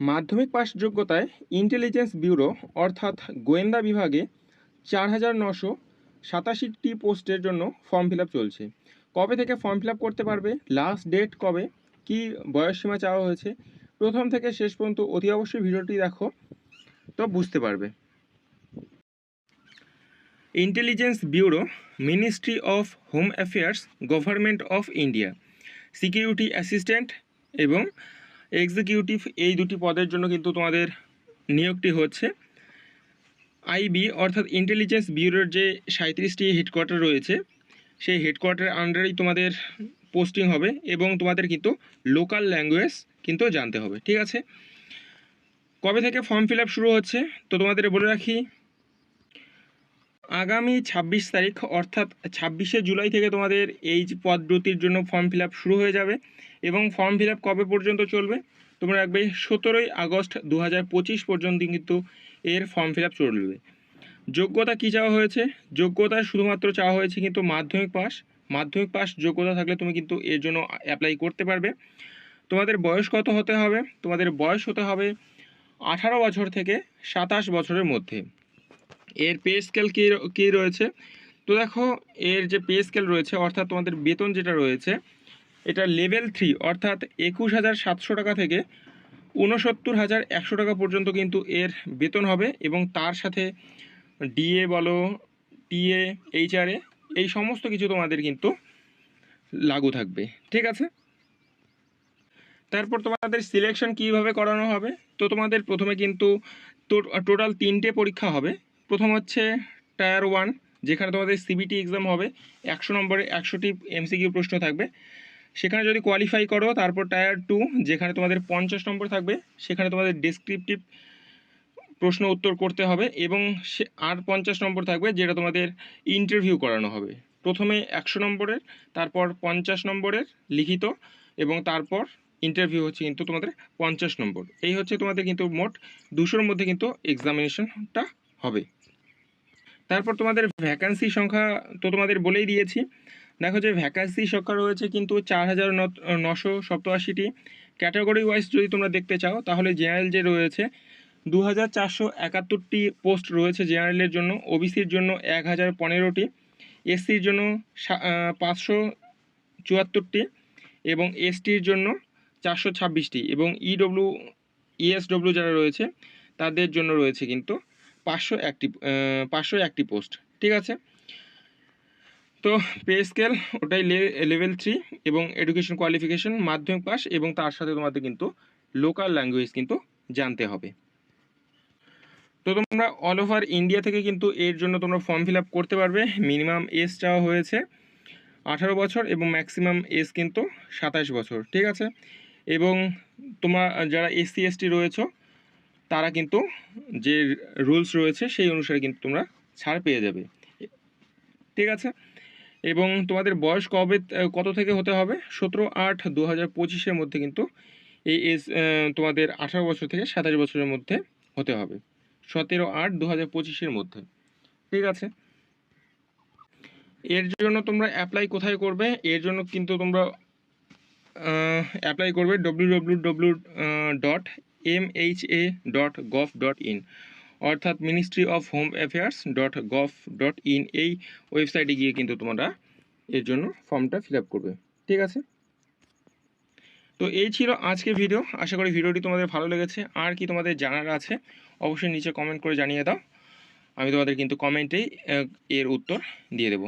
মাধ্যমিক পাস যোগ্যতায় intelligence bureau অর্থাৎ গোয়েন্দা বিভাগে চার হাজার নশো সাতাশিটি পোস্টের জন্য ফর্ম ফিল চলছে। কবে থেকে ফর্ম ফিল করতে পারবে? লাস্ট ডেট কবে? কী বয়সসীমা চাওয়া হয়েছে? প্রথম থেকে শেষ পর্যন্ত অতি অবশ্যই ভিডিওটি দেখো, তো বুঝতে পারবে। Intelligence bureau ministry of home affairs government of India security assistant এবং এক্সিকিউটিভ এই দুটি পদের জন্য কিন্তু তোমাদের নিয়োগটি হচ্ছে। আইবি অর্থাৎ ইন্টেলিজেন্স ব্যুরোর যে সাঁত্রিশটি হেডকোয়ার্টার রয়েছে, সেই হেডকোয়ার্টারের আন্ডারেই তোমাদের পোস্টিং হবে এবং তোমাদের কিন্তু লোকাল ল্যাঙ্গুয়েজ কিন্তু জানতে হবে, ঠিক আছে? কবে থেকে ফর্ম ফিল শুরু হচ্ছে? তো তোমাদের বলে রাখি আগামী ছাব্বিশ তারিখ, অর্থাৎ ছাব্বিশে জুলাই থেকে তোমাদের এই যে পদব্রতির জন্য ফর্ম ফিল শুরু হয়ে যাবে। এবং ফর্ম ফিল কবে পর্যন্ত চলবে? তোমরা রাখবে সতেরোই আগস্ট দু হাজার পঁচিশ পর্যন্ত কিন্তু এর ফর্ম ফিল চলবে। যোগ্যতা কী চাওয়া হয়েছে? যোগ্যতা শুধুমাত্র চাওয়া হয়েছে কিন্তু মাধ্যমিক পাস। মাধ্যমিক পাস যোগ্যতা থাকলে তুমি কিন্তু এর জন্য অ্যাপ্লাই করতে পারবে। তোমাদের বয়স কত হতে হবে? তোমাদের বয়স হতে হবে আঠারো বছর থেকে সাতাশ বছরের মধ্যে। এর পে স্কেল কী কী রয়েছে? তো দেখো, এর যে পে স্কেল রয়েছে, অর্থাৎ তোমাদের বেতন যেটা রয়েছে, এটা লেভেল থ্রি অর্থাৎ একুশ হাজার সাতশো টাকা থেকে ঊনসত্তর হাজার একশো টাকা পর্যন্ত কিন্তু এর বেতন হবে এবং তার সাথে ডিএ বলো টিএ এইচআরএ এই সমস্ত কিছু তোমাদের কিন্তু লাগু থাকবে। ঠিক আছে? তারপর তোমাদের সিলেকশন কীভাবে করানো হবে? তো তোমাদের প্রথমে কিন্তু টোটাল তিনটে পরীক্ষা হবে। প্রথম হচ্ছে টায়ার ওয়ান, যেখানে তোমাদের সিবিটি এক্সাম হবে। একশো নম্বরে একশোটি এমসিকিউ প্রশ্ন থাকবে। সেখানে যদি কোয়ালিফাই করো, তারপর টায়ার টু, যেখানে তোমাদের পঞ্চাশ নম্বর থাকবে, সেখানে তোমাদের ডেসক্রিপটিভ প্রশ্ন উত্তর করতে হবে এবং সে আর পঞ্চাশ নম্বর থাকবে, যেটা তোমাদের ইন্টারভিউ করানো হবে। প্রথমে একশো নম্বরের, তারপর পঞ্চাশ নম্বরের লিখিত এবং তারপর ইন্টারভিউ হচ্ছে কিন্তু তোমাদের পঞ্চাশ নম্বর। এই হচ্ছে তোমাদের কিন্তু মোট দুশোর মধ্যে কিন্তু এক্সামিনেশনটা হবে। তারপর তোমাদের ভ্যাকান্সি সংখ্যা তো তোমাদের বলেই দিয়েছি। দেখো যে ভ্যাকান্সি সংখ্যা রয়েছে কিন্তু চার হাজার নশো সপ্তআশিটি। ক্যাটাগরি ওয়াইজ যদি তোমরা দেখতে চাও, তাহলে জেনারেল যে রয়েছে দু হাজার চারশো একাত্তরটি পোস্ট রয়েছে জেনারেলের জন্য ওবিসির জন্য এক হাজার পনেরোটি এসসির জন্য পাঁচশো চুয়াত্তরটি এবং এসটির জন্য চারশো ছাব্বিশটি এবং ইডব্লিউ ইএসডব্লিউ যারা রয়েছে, তাদের জন্য রয়েছে কিন্তু পাঁচশো একটি পাঁচশো একটি পোস্ট ঠিক আছে? তো পে স্কেল ওটাই লেভেল থ্রি এবং এডুকেশন কোয়ালিফিকেশন মাধ্যমিক পাস এবং তার সাথে তোমাদের কিন্তু লোকাল ল্যাঙ্গুয়েজ কিন্তু জানতে হবে। তো তোমরা অল ওভার ইন্ডিয়া থেকে কিন্তু এর জন্য তোমরা ফর্ম ফিল আপ করতে পারবে। মিনিমাম এজ চাওয়া হয়েছে আঠারো বছর এবং ম্যাক্সিমাম এজ কিন্তু সাতাশ বছর, ঠিক আছে? এবং তোমার যারা এসসি এসটি রয়েছ তারা কিন্তু যে রুলস রয়েছে সেই অনুসারে কিন্তু তোমরা ছাড় পেয়ে যাবে। ঠিক আছে? এবং তোমাদের বয়স কবে কত থেকে হতে হবে? সতেরো আট দু হাজার পঁচিশের মধ্যে কিন্তু এই এজ তোমাদের আঠারো বছর থেকে সাতাশ বছরের মধ্যে হতে হবে। সতেরো আট দু হাজার পঁচিশের মধ্যে। ঠিক আছে? এর জন্য তোমরা অ্যাপ্লাই কোথায় করবে? এর জন্য কিন্তু তোমরা অ্যাপ্লাই করবে W W W dot M H A dot gov dot in অর্থাৎ ministry of home affairs dot gov dot in এই ওয়েবসাইটে গিয়ে কিন্তু তোমরা এর জন্য ফর্মটা ফিল আপ করবে, ঠিক আছে? তো এই ছিল আজকে ভিডিও আশা করি ভিডিওটি তোমাদের ভালো লেগেছে। আর কি তোমাদের জানার আছে, অবশ্যই নিচে কমেন্ট করে জানিয়ে দাও। আমি তোমাদের কিন্তু কমেন্টেই এর উত্তর দিয়ে দেব।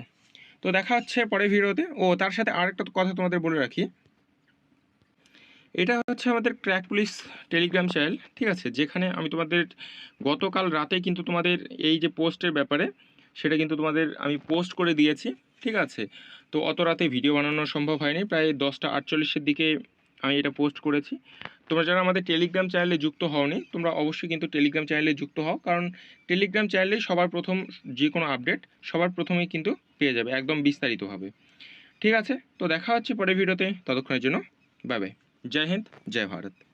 তো দেখা হচ্ছে পরের ভিডিওতে ও, তার সাথে আরেকটা কথা তোমাদের বলে রাখি। এটা হচ্ছে আমাদের ক্র্যাক পুলিশ টেলিগ্রাম চ্যানেল ঠিক আছে? যেখানে আমি তোমাদের গতকাল রাতে কিন্তু তোমাদের এই যে পোস্টের ব্যাপারে, সেটা কিন্তু তোমাদের আমি পোস্ট করে দিয়েছি, ঠিক আছে? তো অত রাতে ভিডিও বানানো সম্ভব হয়নি, প্রায় দশটা আটচল্লিশের দিকে আমি এটা পোস্ট করেছি। তোমরা যারা আমাদের টেলিগ্রাম চ্যানেলে যুক্ত হওনি, তোমরা অবশ্যই কিন্তু টেলিগ্রাম চ্যানেলে যুক্ত হও, কারণ টেলিগ্রাম চ্যানেলে সবার প্রথম যে কোনো আপডেট সবার প্রথমেই কিন্তু পেয়ে যাবে, একদম বিস্তারিতভাবে। ঠিক আছে? তো দেখা হচ্ছে পরের ভিডিওতে ততক্ষণের জন্য বাই বাই जय हिंद। जय भारत।